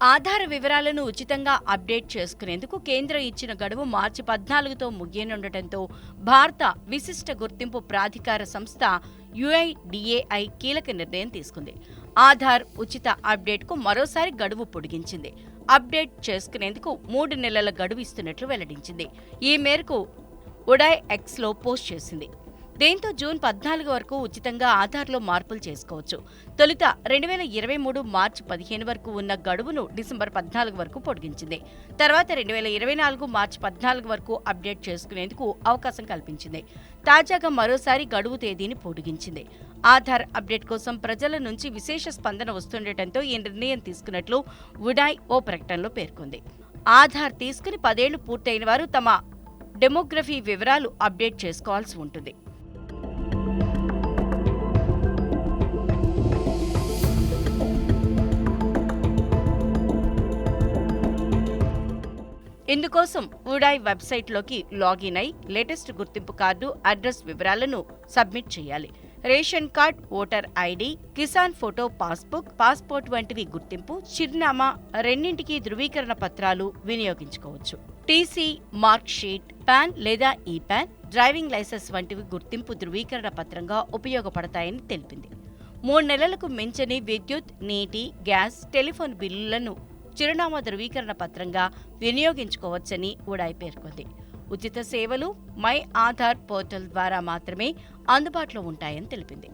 ఆధార్ వివరాలను ఉచితంగా అప్డేట్ చేసుకునేందుకు కేంద్రం ఇచ్చిన గడువు మార్చి పద్నాలుగుతో ముగియనుండటంతో భారత విశిష్ట గుర్తింపు ప్రాధికార సంస్థ యుఐడిఏఐ కీలక నిర్ణయం తీసుకుంది. ఆధార్ ఉచిత అప్డేట్కు మరోసారి గడువు పొడిగించింది. అప్డేట్ చేసుకునేందుకు మూడు నెలల గడువు ఇస్తున్నట్లు వెల్లడించింది. ఈ మేరకు ఉడాయ్ ఎక్స్లో పోస్ట్ చేసింది. దీంతో జూన్ పద్నాలుగు వరకు ఉచితంగా ఆధార్లో మార్పులు చేసుకోవచ్చు. తొలుత రెండు వేల ఇరవై మూడు మార్చి పదిహేను వరకు ఉన్న గడువును డిసెంబర్ పద్నాలుగు వరకు పొడిగించింది. తర్వాత రెండు వేల ఇరవై నాలుగు మార్చి పద్నాలుగు వరకు అప్డేట్ చేసుకునేందుకు అవకాశం కల్పించింది. తాజాగా మరోసారి గడువు తేదీని పొడిగించింది. ఆధార్ అప్డేట్ కోసం ప్రజల నుంచి విశేష స్పందన వస్తుండటంతో ఈ నిర్ణయం తీసుకున్నట్లు ఉడాయ్ ఓ ప్రకటనలో పేర్కొంది. ఆధార్ తీసుకుని పదేళ్ళు పూర్తయిన వారు తమ డెమోగ్రఫీ వివరాలు అప్డేట్ చేసుకోవాల్సి ఉంటుంది. ఇందుకోసం ఉడాయ్ వెబ్సైట్లోకి లాగిన్ అయి లేటెస్ట్ గుర్తింపు కార్డు అడ్రస్ వివరాలను సబ్మిట్ చేయాలి. Ration card voter ID Kisan photo passbook passport వంటివి గుర్తింపు చిరునామా రెండింటికి ధృవీకరణ పత్రాలు వినియోగించుకోవచ్చు. టీసీ మార్క్షీట్ పాన్ లేదా ఈ పాన్ డ్రైవింగ్ లైసెన్స్ వంటివి గుర్తింపు ధృవీకరణ పత్రంగా ఉపయోగపడతాయని తెలిపింది. మూడు నెలలకు మించని విద్యుత్ నీటి గ్యాస్ టెలిఫోన్ బిల్లులను చిరునామా ధృవీకరణ పత్రంగా వినియోగించుకోవచ్చని ఉడాయ్ పేర్కొంది. ఉచిత సేవలు మై ఆధార్ పోర్టల్ ద్వారా మాత్రమే అందుబాటులో ఉంటాయని తెలిపింది.